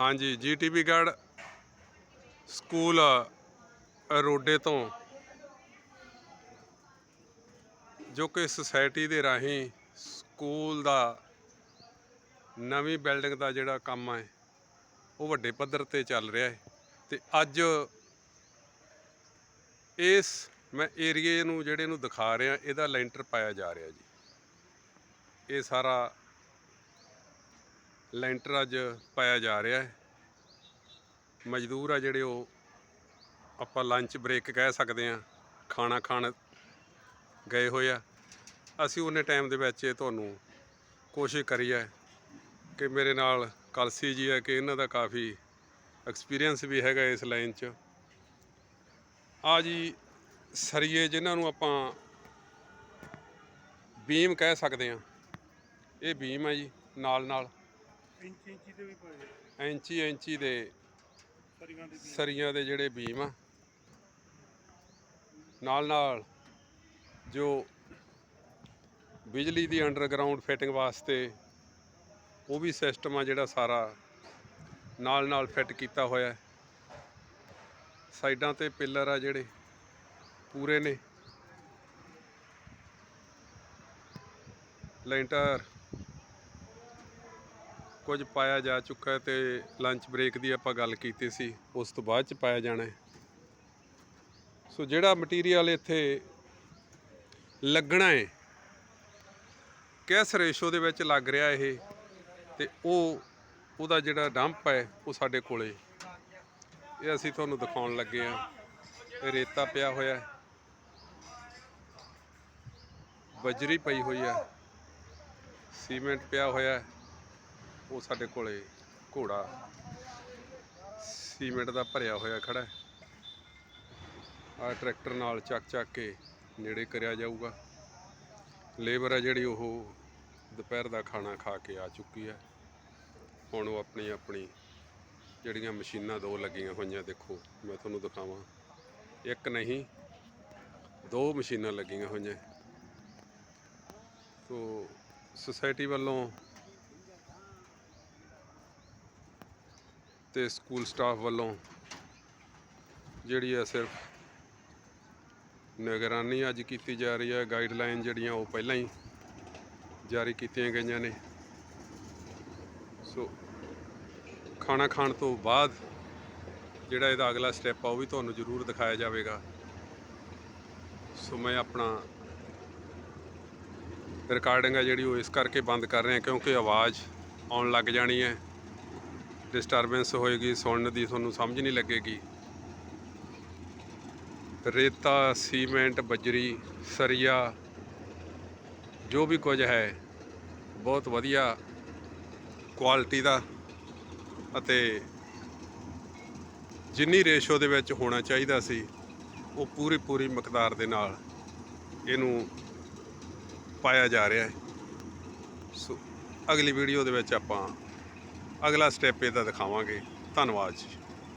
ਹਾਂਜੀ ਜੀਟੀਬੀ ਗੜ ਸਕੂਲ ਰੋਡੇ ਤੋਂ, ਜੋ ਕਿ ਸੁਸਾਇਟੀ ਦੇ ਰਾਹੀਂ ਸਕੂਲ ਦਾ ਨਵੀਂ ਬਿਲਡਿੰਗ ਦਾ ਜਿਹੜਾ ਕੰਮ ਹੈ, ਉਹ ਵੱਡੇ ਪੱਧਰ ਤੇ ਚੱਲ ਰਿਹਾ ਹੈ। ਤੇ ਅੱਜ ਇਸ ਮੈਂ ਏਰੀਏ ਨੂੰ, ਜਿਹੜੇ ਨੂੰ ਦਿਖਾ ਰਿਹਾ, ਇਹਦਾ ਲੈਂਟਰ ਪਾਇਆ ਜਾ ਰਿਹਾ ਜੀ। ਇਹ ਸਾਰਾ ਲੈਂਟਰ ਅੱਜ ਪਾਇਆ ਜਾ ਰਿਹਾ ਹੈ। ਮਜ਼ਦੂਰ ਆ ਜਿਹੜੇ ਉਹ ਆਪਾਂ ਲੰਚ ਬ੍ਰੇਕ ਕਹਿ ਸਕਦੇ ਆ ਖਾਣਾ ਖਾਣ ਗਏ ਹੋਏ ਆ। ਅਸੀਂ ਉਹਨੇ ਟਾਈਮ ਦੇ ਵਿੱਚ ਇਹ ਤੁਹਾਨੂੰ ਕੋਸ਼ਿਸ਼ ਕਰੀ ਹੈ ਕਿ ਮੇਰੇ ਨਾਲ ਕਲਸੀ ਜੀ ਹੈ ਕਿ ਇਹਨਾਂ ਦਾ ਕਾਫੀ ਐਕਸਪੀਰੀਅੰਸ ਵੀ ਹੈਗਾ ਇਸ ਲਾਈਨ 'ਚ। ਆ ਜੀ, ਸਰੀਏ ਜਿਨ੍ਹਾਂ ਨੂੰ ਆਪਾਂ ਬੀਮ ਕਹਿ ਸਕਦੇ ਆ ਇਹ ਬੀਮ ਹੈ ਜੀ ਨਾਲ ਨਾਲ ਇੰਚੀ ਇੰਚੀ ਵੀ ਪਾਏ ਦੇ ਸਰੀਆਂ ਦੇ ਸਰੀਆਂ ਦੇ ਜਿਹੜੇ ਬੀਮ ਆ। ਨਾਲ ਨਾਲ ਜੋ ਬਿਜਲੀ ਦੀ ਅੰਡਰਗਰਾਉਂਡ ਫਿਟਿੰਗ ਵਾਸਤੇ ਉਹ ਵੀ ਸਿਸਟਮ ਆ ਜਿਹੜਾ ਸਾਰਾ ਨਾਲ ਨਾਲ ਫਿੱਟ ਕੀਤਾ ਹੋਇਆ ਸਾਈਡਾਂ ਤੇ ਪਿੱਲਰ ਆ ਜਿਹੜੇ ਪੂਰੇ ਨੇ। ਲੈਂਟਰ ਕੁਝ ਪਾਇਆ ਜਾ ਚੁੱਕਾ ਹੈ ਤੇ ਲੰਚ ਬ੍ਰੇਕ ਦੀ ਆਪਾਂ ਗੱਲ ਕੀਤੀ ਸੀ, ਉਸ ਤੋਂ ਬਾਅਦ ਚ ਪਾਇਆ ਜਾਣਾ ਹੈ। ਸੋ ਜਿਹੜਾ ਮਟੀਰੀਅਲ ਇੱਥੇ ਲੱਗਣਾ ਹੈ, ਕਿਸ ਰੇਸ਼ੋ ਦੇ ਵਿੱਚ ਲੱਗ ਰਿਹਾ ਇਹ ਤੇ ਉਹ, ਉਹਦਾ ਜਿਹੜਾ ਡੰਪ ਹੈ, ਉਹ ਸਾਡੇ ਕੋਲੇ। ਇਹ ਅਸੀਂ ਤੁਹਾਨੂੰ ਦਿਖਾਉਣ ਲੱਗੇ ਆ ਇਹ ਰੇਤਾ ਪਿਆ ਹੋਇਆ ਹੈ। ਬਜਰੀ ਪਈ ਹੋਈ ਹੈ। ਸੀਮੈਂਟ ਪਿਆ ਹੋਇਆ ਹੈ। ਉਹ ਸਾਡੇ ਕੋਲੇ ਘੋੜਾ ਸੀਮੈਂਟ ਦਾ ਭਰਿਆ ਹੋਇਆ ਖੜਾ ਹੈ। ਆ ਟਰੈਕਟਰ ਨਾਲ ਚੱਕ ਚੱਕ ਕੇ ਨੇੜੇ ਕਰਿਆ ਜਾਊਗਾ। ਲੇਬਰ ਹੈ ਜਿਹੜੀ ਉਹ ਦੁਪਹਿਰ ਦਾ ਖਾਣਾ ਖਾ ਕੇ ਆ ਚੁੱਕੀ ਹੈ। ਹੁਣ ਉਹ ਆਪਣੀ ਆਪਣੀ ਜਿਹੜੀਆਂ ਮਸ਼ੀਨਾਂ ਦੋ ਲੱਗੀਆਂ ਹੋਈਆਂ ਦੇਖੋ, ਮੈਂ ਤੁਹਾਨੂੰ ਦਿਖਾਵਾਂ। ਇੱਕ ਨਹੀਂ, ਦੋ ਮਸ਼ੀਨਾਂ ਲੱਗੀਆਂ ਹੋਈਆਂ। ਤੋ ਸੁਸਾਇਟੀ ਵੱਲੋਂ ਤੇ ਸਕੂਲ ਸਟਾਫ ਵੱਲੋਂ ਜਿਹੜੀ ਹੈ ਸਿਰਫ ਨਿਗਰਾਨੀ ਅੱਜ ਕੀਤੀ ਜਾ ਰਹੀ ਹੈ। ਗਾਈਡਲਾਈਨ ਜਿਹੜੀਆਂ ਉਹ ਪਹਿਲਾਂ ਹੀ ਜਾਰੀ ਕੀਤੀਆਂ ਗਈਆਂ ਨੇ। ਸੋ ਖਾਣਾ ਖਾਣ ਤੋਂ ਬਾਅਦ ਜਿਹੜਾ ਇਹਦਾ ਅਗਲਾ ਸਟੈਪ ਆ, ਉਹ ਵੀ ਤੁਹਾਨੂੰ ਜ਼ਰੂਰ ਦਿਖਾਇਆ ਜਾਵੇਗਾ। ਸੋ ਮੈਂ ਆਪਣਾ ਰਿਕਾਰਡਿੰਗ ਆ ਜਿਹੜੀ ਉਹ ਇਸ ਕਰਕੇ ਬੰਦ ਕਰ ਰਹੇ ਹਾਂ ਕਿਉਂਕਿ ਆਵਾਜ਼ ਆਉਣ ਲੱਗ ਜਾਣੀ ਹੈ। ਡਿਸਟਰਬੈਂਸ ਹੋਏਗੀ, ਸੁਣਨ ਦੀ ਤੁਹਾਨੂੰ ਸਮਝ ਨਹੀਂ ਲੱਗੇਗੀ। ਰੇਤਾ, ਸੀਮੈਂਟ, ਬਜਰੀ, ਸਰੀਆ, ਜੋ ਵੀ ਕੁਝ ਹੈ, ਬਹੁਤ ਵਧੀਆ ਕੁਆਲਿਟੀ ਦਾ ਅਤੇ ਜਿੰਨੀ ਰੇਸ਼ੋ ਦੇ ਵਿੱਚ ਹੋਣਾ ਚਾਹੀਦਾ ਸੀ, ਉਹ ਪੂਰੀ ਪੂਰੀ ਮਕਦਾਰ ਦੇ ਨਾਲ ਇਹਨੂੰ ਪਾਇਆ ਜਾ ਰਿਹਾ ਹੈ। ਸੋ ਅਗਲੀ ਵੀਡੀਓ ਦੇ ਵਿੱਚ ਆਪਾਂ ਅਗਲਾ ਸਟੈਪ ਇਹਦਾ ਦਿਖਾਵਾਂਗੇ। ਧੰਨਵਾਦ ਜੀ।